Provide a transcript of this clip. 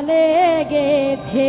মজা লেগেছে